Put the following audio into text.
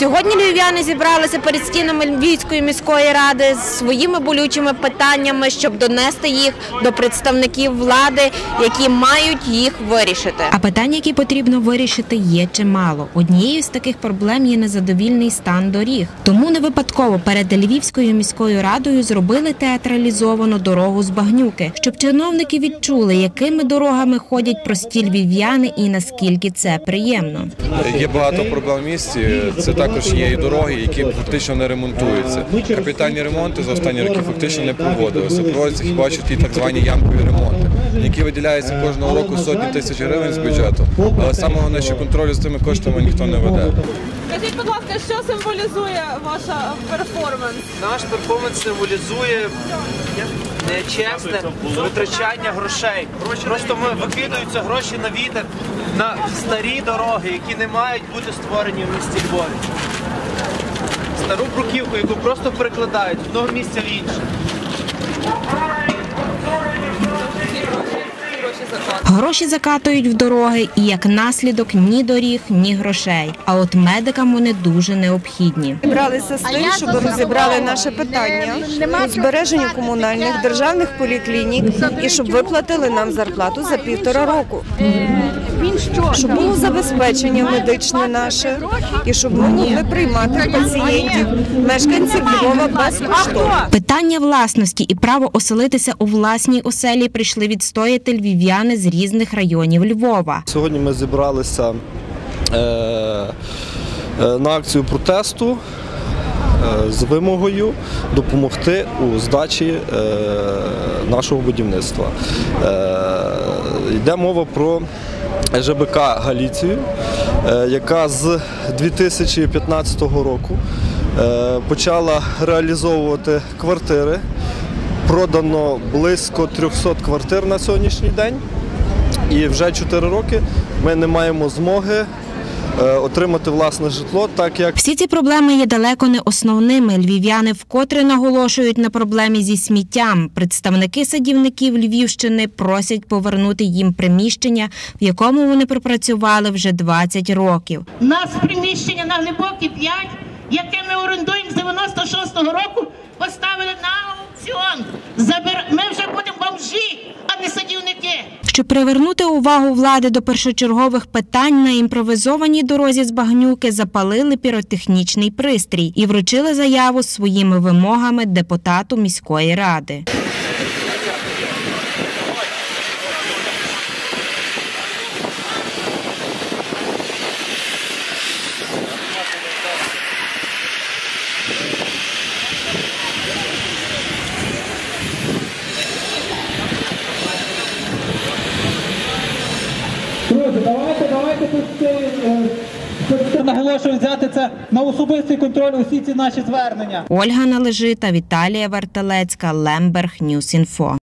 Сьогодні львів'яни зібралися перед стінами Львівської міської ради з своїми болючими питаннями, щоб донести їх до представників влади, які мають їх вирішити. А питання, які потрібно вирішити, є чимало. Однією з таких проблем є незадовільний стан доріг. Тому не випадково перед Львівською міською радою зробили театралізовану дорогу з багнюки, щоб чиновники відчули, якими дорогами ходять прості львів'яни і наскільки це приємно. Є багато проблем в місті. Це також є і дороги, які фактично не ремонтуються. Капітальні ремонти за останні роки фактично не проводилися. Проводяться хіба що ті так звані ямкові ремонти, які виділяються кожного року сотні тисяч гривень з бюджету. Але самого що контролю з тими коштами ніхто не веде. Скажіть, будь ласка, що символізує ваша перформанс? Наш перформанс символізує нечесне витрачання грошей. Просто ми викидаються гроші на вітер на старі дороги, які не мають бути створені в місті Львові. Стару бруківку, яку просто перекладають з одного місця в інше. Гроші закатують в дороги, і як наслідок ні доріг, ні грошей. А от медикам вони дуже необхідні. Зібралися з тим, щоб розібрали наше питання у збереженні комунальних державних поліклінік і щоб виплатили нам зарплату за півтора року. Щоб було забезпечення медичне наше і щоб ми могли приймати пацієнтів, мешканців Львова безкоштовно. Питання власності і право оселитися у власній оселі прийшли відстояти львів'яни з різних районів Львова. Сьогодні ми зібралися е, е, на акцію протесту е, з вимогою допомогти у здачі нашого будівництва. Йде мова про ЖБК Галіцію, яка з 2015 року почала реалізовувати квартири. Продано близько 300 квартир на сьогоднішній день. І вже 4 роки ми не маємо змоги е, отримати власне житло, так як Всі ці проблеми є далеко не основними. Львів'яни вкотре наголошують на проблемі зі сміттям. Представники садівників Львівщини просять повернути їм приміщення, в якому вони пропрацювали вже 20 років. У нас приміщення на глибокі 5, яке ми орендуємо з 96-го року, поставили на аукціон. Забер... Ми вже будемо бомжі. Щоб привернути увагу влади до першочергових питань на імпровизованій дорозі з багнюки запалили піротехнічний пристрій і вручили заяву своїми вимогами депутату міської ради. Тут е, наголошую взяти це на особистий контроль усі ці наші звернення. Ольга Належита, Віталія Варталецька, Лемберг, Ньюс Інфо.